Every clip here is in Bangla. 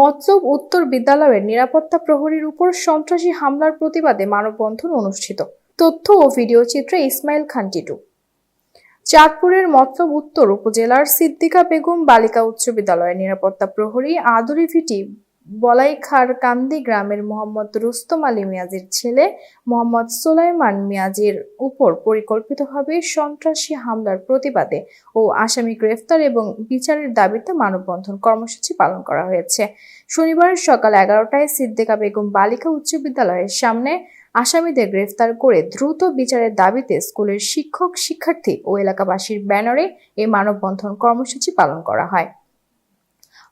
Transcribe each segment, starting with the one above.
মতলব উত্তর বিদ্যালয়ের নিরাপত্তা প্রহরীর উপর সন্ত্রাসী হামলার প্রতিবাদে মানববন্ধন অনুষ্ঠিত। তথ্য ও ভিডিও চিত্রে ইসমাইল খান টিটু। চাঁদপুরের মতলব উত্তর উপজেলার সিদ্দিকা বেগম বালিকা উচ্চ বিদ্যালয়ের নিরাপত্তা প্রহরী আদুরি ভিটি বলাইখারকান্দি গ্রামের মোহাম্মদ রুস্তম আলী মিয়াজির ছেলে মোহাম্মদ সোলাইমান মিয়াজির উপর পরিকল্পিতভাবে সন্ত্রাসী হামলার প্রতিবাদে ও আসামি গ্রেফতার এবং বিচারের দাবিতে মানববন্ধন কর্মসূচি পালন করা হয়েছে। শনিবার সকাল এগারোটায় সিদ্দিকা বেগম বালিকা উচ্চ বিদ্যালয়ের সামনে আসামিদের গ্রেফতার করে দ্রুত বিচারের দাবিতে স্কুলের শিক্ষক, শিক্ষার্থী ও এলাকাবাসীর ব্যানারে এই মানববন্ধন কর্মসূচি পালন করা হয়।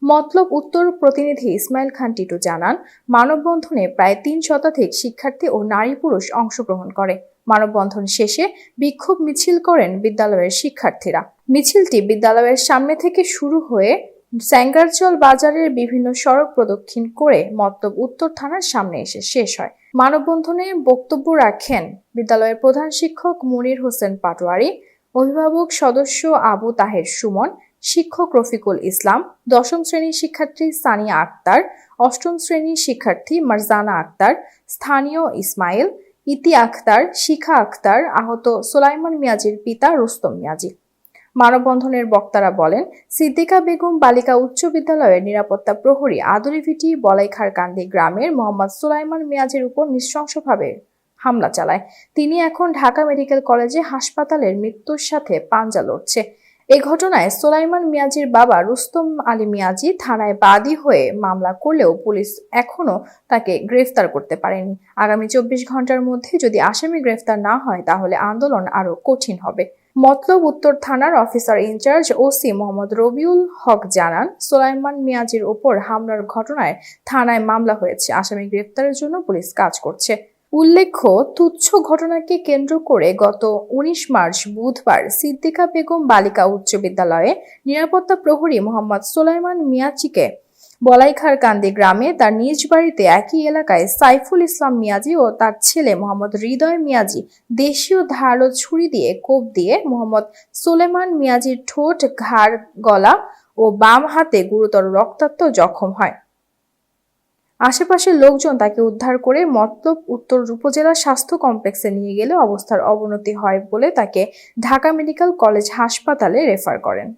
মতলব উত্তর প্রতিনিধি ইসমাইল খান টিটু জানান, মানববন্ধনে প্রায় তিন শতাধিক শিক্ষার্থী ও নারী পুরুষ অংশগ্রহণ করে। মানববন্ধন শেষে বিক্ষোভ মিছিল করেন বিদ্যালয়ের শিক্ষার্থীরা। মিছিলটি বিদ্যালয়ের সামনে থেকে শুরু হয়ে স্যাঙ্গারচল বাজারের বিভিন্ন সড়ক প্রদক্ষিণ করে মতলব উত্তর থানার সামনে এসে শেষ হয়। মানববন্ধনে বক্তব্য রাখেন বিদ্যালয়ের প্রধান শিক্ষক মনির হোসেন পাটোয়ারি, অভিভাবক সদস্য আবু তাহের সুমন শিক্ষক রফিকুল ইসলাম, দশম শ্রেণির শিক্ষার্থী সানিয়া আক্তার, অষ্টম শ্রেণির শিক্ষার্থী মারজানা আক্তার, স্থানীয় ইসমাইল, ইতি আক্তার, শিখা আক্তার, আহত সোলাইমান মিয়াজির পিতা রুস্তম মিয়াজি। মানববন্ধনের বক্তারা বলেন, সিদ্দিকা বেগম বালিকা উচ্চ বিদ্যালয়ের নিরাপত্তা প্রহরী আদরিভিটি বলাইখারকান্দি গ্রামের মোহাম্মদ সুলাইমান মিয়াজির উপর নৃশংসভাবে হামলা চালায়। তিনি এখন ঢাকা মেডিকেল কলেজে হাসপাতালের মৃত্যুর সাথে পাঞ্জা লড়ছে। এ ঘটনায় সোলাইমান মিয়াজির বাবা রুস্তম আলী মিয়াজি থানায় বাদী হয়ে মামলা করলেও পুলিশ এখনও তাকে গ্রেফতার করতে পারেনি। আগামী চব্বিশ ঘণ্টার মধ্যে যদি আসামি গ্রেফতার না হয়, তাহলে আন্দোলন আরও কঠিন হবে। মতলব উত্তর থানার officer incharge OC Mohammad Rabiul Haque জানান, সোলাইমান মিয়াজির ওপর হামলার ঘটনায় থানায় মামলা হয়েছে। আসামি গ্রেফতারের জন্য পুলিশ কাজ করছে। উল্লেখ্য, তুচ্ছ ঘটনাকে কেন্দ্র করে গত উনিশ মার্চ বুধবার সিদ্দিকা বেগম বালিকা উচ্চ বিদ্যালয়ে নিরাপত্তা প্রহরী মোহাম্মদ সোলাইমান মিয়াচিকে বলাইখারকান্দি গ্রামে তার নিজ বাড়িতে একই এলাকায় সাইফুল ইসলাম মিয়াজি ও তার ছেলে মোহাম্মদ হৃদয় মিয়াজি দেশীয় ধারালো ছুরি দিয়ে কোপ দিয়ে মোহাম্মদ সোলেমান মিয়াজির ঠোঁট, ঘাড়, গলা ও বাম হাতে গুরুতর রক্তাক্ত জখম হয়। আশেপাশের লোকজন তাকে উদ্ধার করে মতলব উত্তর উপজেলা স্বাস্থ্য কমপ্লেক্সে নিয়ে গেলে অবস্থার অবনতি হয় বলে তাকে ঢাকা মেডিকেল কলেজ হাসপাতালে রেফার করেন।